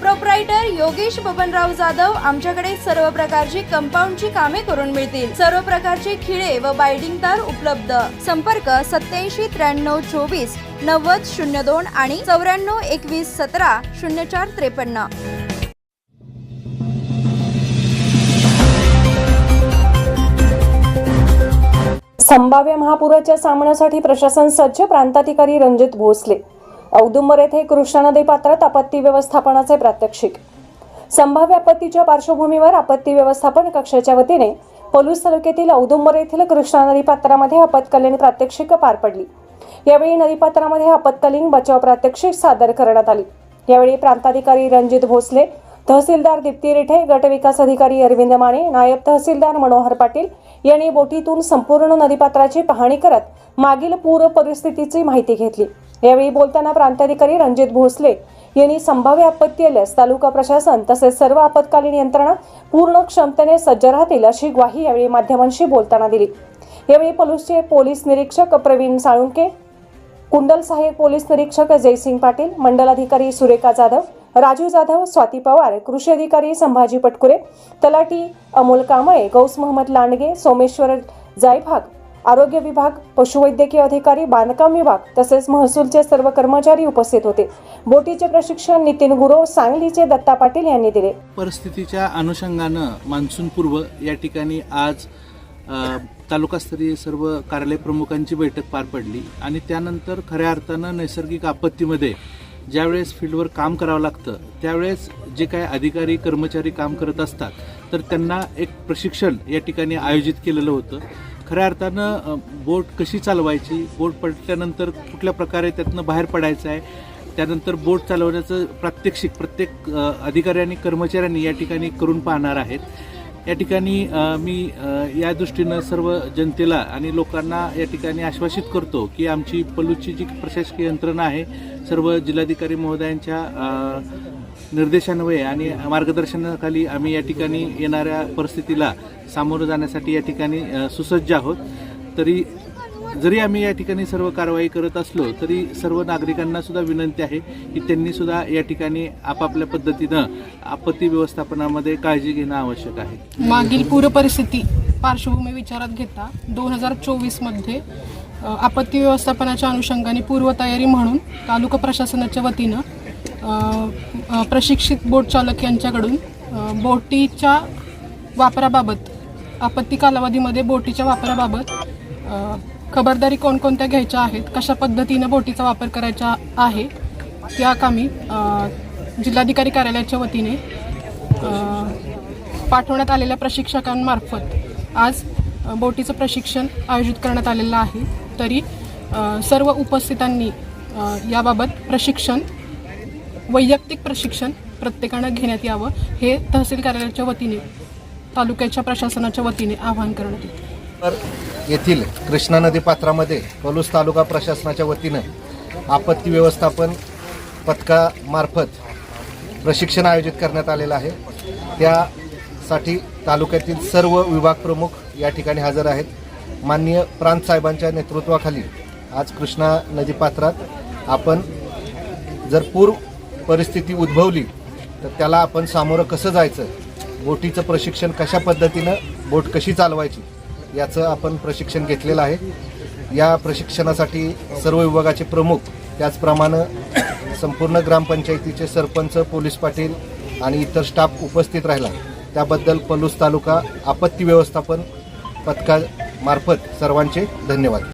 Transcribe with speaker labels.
Speaker 1: Proprietor Yogesh Babanrao Jadhav आमच्याकडे सर्व प्रकारची कंपाऊंडची कामे करून मिळतील. सर्व प्रकारचे खिळे व बायडिंग तार उपलब्ध. संपर्क सत्याऐंशी त्र्याण्णव चोवीस नव्वद शून्य दोन आणि चौऱ्याण्णव एकवीस सतरा शून्य चार त्रेपन्न.
Speaker 2: संभाव्य महापुराच्या सामन्यासाठी प्रशासन सज्ज प्रांताधिकारी रणजित भोसले. औदुंबर येथे कृष्णा नदी पात्रात आपत्ती व्यवस्थापनाचे प्रात्यक्षिक. संभाव्य आपत्तीच्या पार्श्वभूमीवर आपत्ती व्यवस्थापन कक्षाच्या वतीने पलूस तालुक्यातील औदुंबर येथील कृष्णा नदी पात्रामध्ये आपत्कालीन प्रात्यक्षिक पार पडली. यावेळी नदीपात्रामध्ये आपत्कालीन बचाव प्रात्यक्षिक सादर करण्यात आली. यावेळी प्रांताधिकारी रणजित भोसले तहसीलदार दीप्ती रेठे गटविकास अधिकारी अरविंद माने नायब तहसीलदार मनोहर पाटील यांनी बोटीतून संपूर्ण नदीपात्राची पाहणी करत मागील पूर परिस्थितीची माहिती घेतली. यावेळी बोलताना प्रांताधिकारी रणजित भोसले यांनी संभाव्य आपत्ती आल्यास तालुका प्रशासन तसेच सर्व आपत्कालीन यंत्रणा पूर्ण क्षमतेने सज्ज राहतील अशी ग्वाही यावेळी माध्यमांशी बोलताना दिली. यावेळी पलूसचे पोलीस निरीक्षक प्रवीण साळुंके कुंडल सहाय्यक पोलीस निरीक्षक जयसिंग पाटील मंडलाधिकारी सुरेखा जाधव राजू जाधव स्वाती पवार कृषी अधिकारी संभाजी पटकुरे तलाटी अमोल कांबळे गौस मोहम्मद लांडगे सोमेश्वर जायभाग आरोग्य विभाग पशुवैद्यकीय अधिकारी बांधकाम विभाग तसेच महसूलचे सर्व कर्मचारी उपस्थित होते. बोटीचे प्रशिक्षण नितीन गुरव सांगलीचे दत्ता पाटील यांनी दिले.
Speaker 3: परिस्थितीच्या अनुषंगानं मान्सूनपूर्व या ठिकाणी आज तालुकास्तरीय सर्व कार्यालय प्रमुखांची बैठक पार पडली आणि त्यानंतर खऱ्या अर्थानं नैसर्गिक आपत्तीमध्ये ज्यावेळेस फील्डवर काम करावं लागतं त्यावेळेस जे काय अधिकारी कर्मचारी काम करत असतात तर त्यांना एक प्रशिक्षण या ठिकाणी आयोजित केलेलं होतं. खऱ्या अर्थानं बोट कशी चालवायची? बोट पडल्यानंतर कुठल्या प्रकारे त्यातनं बाहेर पडायचं आहे? त्यानंतर बोट चालवण्याचं प्रात्यक्षिक प्रत्येक अधिकाऱ्यांनी कर्मचाऱ्यांनी या ठिकाणी करून पाहणार आहेत. या ठिकाणी मी या दृष्टीनं सर्व जनतेला आणि लोकांना या ठिकाणी आश्वासित करतो की आमची पलूची जी प्रशासकीय यंत्रणा आहे सर्व जिल्हाधिकारी महोदयांच्या निर्देशान्वये आणि मार्गदर्शनाखाली आम्ही या ठिकाणी येणाऱ्या परिस्थितीला सामोरं जाण्यासाठी या ठिकाणी सुसज्ज आहोत. तरी जरी आम्ही या ठिकाणी सर्व कारवाई करत असलो तरी सर्व नागरिकांना सुद्धा विनंती आहे की त्यांनी सुद्धा या ठिकाणी आपापल्या पद्धतीनं आपत्ती व्यवस्थापनामध्ये काळजी घेणं आवश्यक आहे.
Speaker 4: मागील पूरपरिस्थिती पार्श्वभूमी विचारात घेता दोन हजार चोवीसमध्ये आपत्ती व्यवस्थापनाच्या अनुषंगाने पूर्वतयारी म्हणून तालुका प्रशासनाच्या वतीनं प्रशिक्षित बोट चालक यांच्याकडून बोटीच्या वापराबाबत आपत्ती कालावधीमध्ये बोटीच्या वापराबाबत खबरदारी कोणकोणत्या घ्यायच्या आहेत? कशा पद्धतीनं बोटीचा वापर करायचा आहे? त्या कामी जिल्हाधिकारी कार्यालयाच्या वतीने पाठवण्यात आलेल्या प्रशिक्षकांमार्फत आज बोटीचं प्रशिक्षण आयोजित करण्यात आलेलं आहे. तरी सर्व उपस्थितांनी याबाबत प्रशिक्षण वैयक्तिक प्रशिक्षण प्रत्येकानं घेण्यात यावं हे तहसील कार्यालयाच्या वतीने तालुक्याच्या प्रशासनाच्या वतीने आवाहन करण्यात येते.
Speaker 5: तर येथील कृष्णा नदी पात्रामध्ये पलूस तालुका प्रशासनाच्या वतीनं आपत्ती व्यवस्थापन पथकामार्फत प्रशिक्षण आयोजित करण्यात आलेलं आहे. त्यासाठी तालुक्यातील सर्व विभाग प्रमुख या ठिकाणी हजर आहेत. माननीय प्रांत साहेबांच्या नेतृत्वाखाली आज कृष्णा नदी पात्रात आपण जर पूर परिस्थिती उद्भवली तर त्याला आपण सामोरं कसं जायचं? बोटीचं प्रशिक्षण कशा पद्धतीनं बोट कशी चालवायची? याचं आपण प्रशिक्षण घेतलेलं आहे. या प्रशिक्षणासाठी सर्व विभागाचे प्रमुख त्याचप्रमाणे संपूर्ण ग्रामपंचायतीचे सरपंच पोलीस पाटील आणि इतर स्टाफ उपस्थित राहिला. त्याबद्दल पलूस तालुका आपत्ती व्यवस्थापन पथकामार्फत सर्वांचे धन्यवाद.